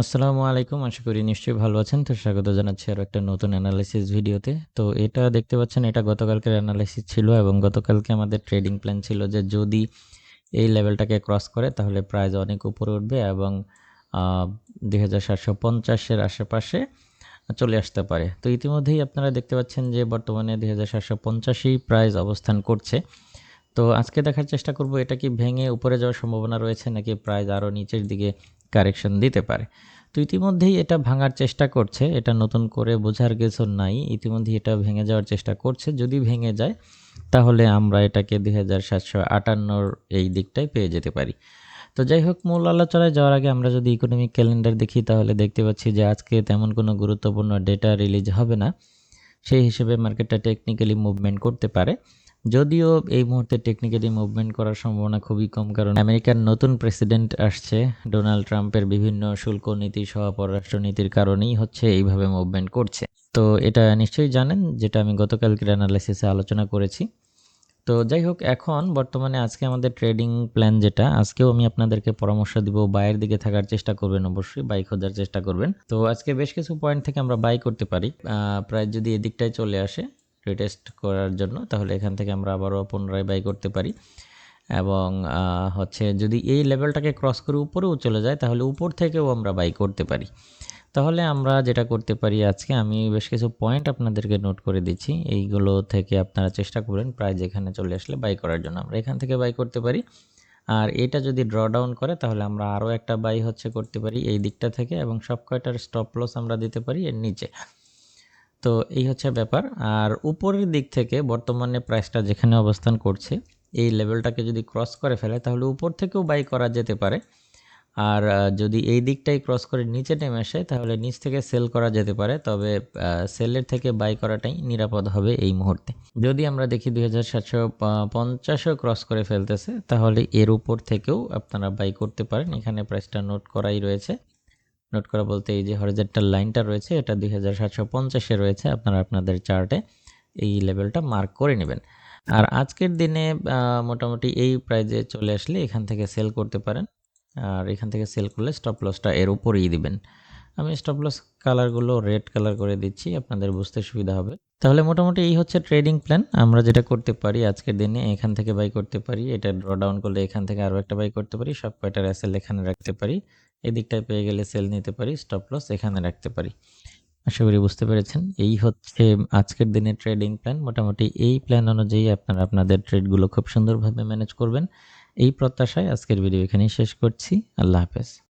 আসসালামু আলাইকুম, আশা করি নিশ্চয়ই ভালো আছেন। তো স্বাগত জানাচ্ছি আরও একটা নতুন অ্যানালাইসিস ভিডিওতে তো এটা দেখতে পাচ্ছেন, এটা গতকালকের অ্যানালাইসিস ছিল এবং গতকালকে আমাদের ট্রেডিং প্ল্যান ছিল যে যদি এই লেভেলটাকে ক্রস করে, তাহলে প্রাইস অনেক উপরে উঠবে এবং দুই হাজার সাতশো পঞ্চাশের আশেপাশে চলে আসতে পারে। তো ইতিমধ্যেই আপনারা দেখতে পাচ্ছেন যে বর্তমানে দুই হাজার সাতশো পঞ্চাশেই প্রাইস অবস্থান করছে। তো আজকে দেখার চেষ্টা করব, এটা কি ভেঙে উপরে যাওয়ার সম্ভাবনা রয়েছে নাকি প্রাইস আরও নিচের দিকে কারেকশন দিতে পারে। তো ইতিমধ্যেই এটা ভাঙার চেষ্টা করছে, এটা নতুন করে বোঝার কিছু নাই, ইতিমধ্যেই এটা ভেঙে যাওয়ার চেষ্টা করছে। যদি ভেঙে যায়, তাহলে আমরা এটাকে দুই হাজার সাতশো আটান্নর এই দিকটাই পেয়ে যেতে পারি। তো যাই হোক, মূল আলোচনায় যাওয়ার আগে আমরা যদি ইকোনমিক ক্যালেন্ডার দেখি, তাহলে দেখতে পাচ্ছি যে আজকে তেমন কোনো গুরুত্বপূর্ণ ডেটা রিলিজ হবে না। সেই হিসেবে মার্কেটটা টেকনিক্যালি মুভমেন্ট করতে পারে। যদিও এই মুহূর্তে টেকনিক্যালি মুভমেন্ট করার সম্ভাবনা খুবই কম, কারণ আমেরিকার নতুন প্রেসিডেন্ট আসছে। ডোনাল্ড ট্রাম্পের বিভিন্ন শুল্ক নীতি, সহ পররাষ্ট্রনীতির কারণেই হচ্ছে এইভাবে মুভমেন্ট করছে। তো এটা নিশ্চয়ই জানেন, যেটা আমি গতকালকের অ্যানালাইসিসে আলোচনা করেছি। তো যাই হোক, এখন বর্তমানে আজকে আমাদের ট্রেডিং প্ল্যান যেটা, আজকেও আমি আপনাদেরকে পরামর্শ দিব বাইয়ের দিকে থাকার চেষ্টা করবেন, অবশ্যই বাই খোঁজার চেষ্টা করবেন। তো আজকে বেশ কিছু পয়েন্ট থেকে আমরা বাই করতে পারি। প্রায় যদি এদিকটায় চলে আসে রিটেস্ট করার জন্য, তাহলে এখান থেকে আমরা আবারও পুনরায় বাই করতে পারি। এবং হচ্ছে যদি এই লেভেলটাকে ক্রস করে উপরেও চলে যায়, তাহলে উপর থেকেও আমরা বাই করতে পারি। তাহলে আমরা যেটা করতে পারি আজকে, আমি বেশ কিছু পয়েন্ট আপনাদেরকে নোট করে দিচ্ছি। এইগুলো থেকে আপনারা চেষ্টা করবেন প্রায় যেখানে চলে আসলে বাই করার জন্য। আমরা এখান থেকে বাই করতে পারি। আর এটা যদি ড্র ডাউন করে, তাহলে আমরা আরও একটা বাই হচ্ছে করতে পারি এই দিকটা থেকে। এবং সব কয়টার স্টপ লস আমরা দিতে পারি এর নিচে। তো এই হচ্ছে ব্যাপার। আর উপরের দিক থেকে বর্তমানে প্রাইসটা যেখানে অবস্থান করছে, এই লেভেলটাকে যদি ক্রস করে ফেলে, তাহলে উপর থেকেও বাই করা যেতে পারে। আর যদি এই দিকটাই ক্রস করে নিচে নেমে আসে, তাহলে নিচ থেকে সেল করা যেতে পারে। তবে সেলের থেকে বাই করাটাই নিরাপদ হবে এই মুহূর্তে। যদি আমরা দেখি দুই হাজার সাতশো পঞ্চাশও ক্রস করে ফেলতেছে, তাহলে এর উপর থেকেও আপনারা বাই করতে পারেন। এখানে প্রাইসটা নোট করাই রয়েছে। নোট করা বলতে এই যে হরিজেন্টাল লাইনটা রয়েছে, এটা দুই হাজার সাতশো পঞ্চাশে রয়েছে, আপনারা আপনাদের চার্টে এই লেভেলটা মার্ক করে নেবেন। আর আজকের দিনে মোটামুটি এই প্রাইজে চলে আসলে এখান থেকে সেল করতে পারেন। আর এখান থেকে সেল করলে স্টপ লসটা এর উপরেই দিবেন। আমি স্টপ লস কালারগুলো রেড কালার করে দিচ্ছি, আপনাদের বুঝতে সুবিধা হবে। তাহলে মোটামুটি এই হচ্ছে ট্রেডিং প্ল্যান আমরা যেটা করতে পারি আজকের দিনে, এখান থেকে বাই করতে পারি, এটা ড্র ডাউন করলে এখান থেকে আরও একটা বাই করতে পারি, সব কয়টার অ্যাসেল এখানে রাখতে পারি এদিকটায় পেয়ে গেলে সেল নিতে পারি স্টপ লস এখানে রাখতে পারি। আশা করি বুঝতে পেরেছেন। এই হচ্ছে আজকের দিনে ট্রেডিং প্ল্যান মোটামুটি এই প্ল্যান অনুযায়ী আপনারা আপনাদের ট্রেডগুলো খুব সুন্দরভাবে ম্যানেজ করবেন। এই প্রত্যাশায় আজকের ভিডিও এখানেই শেষ করছি। আল্লাহ হাফেজ।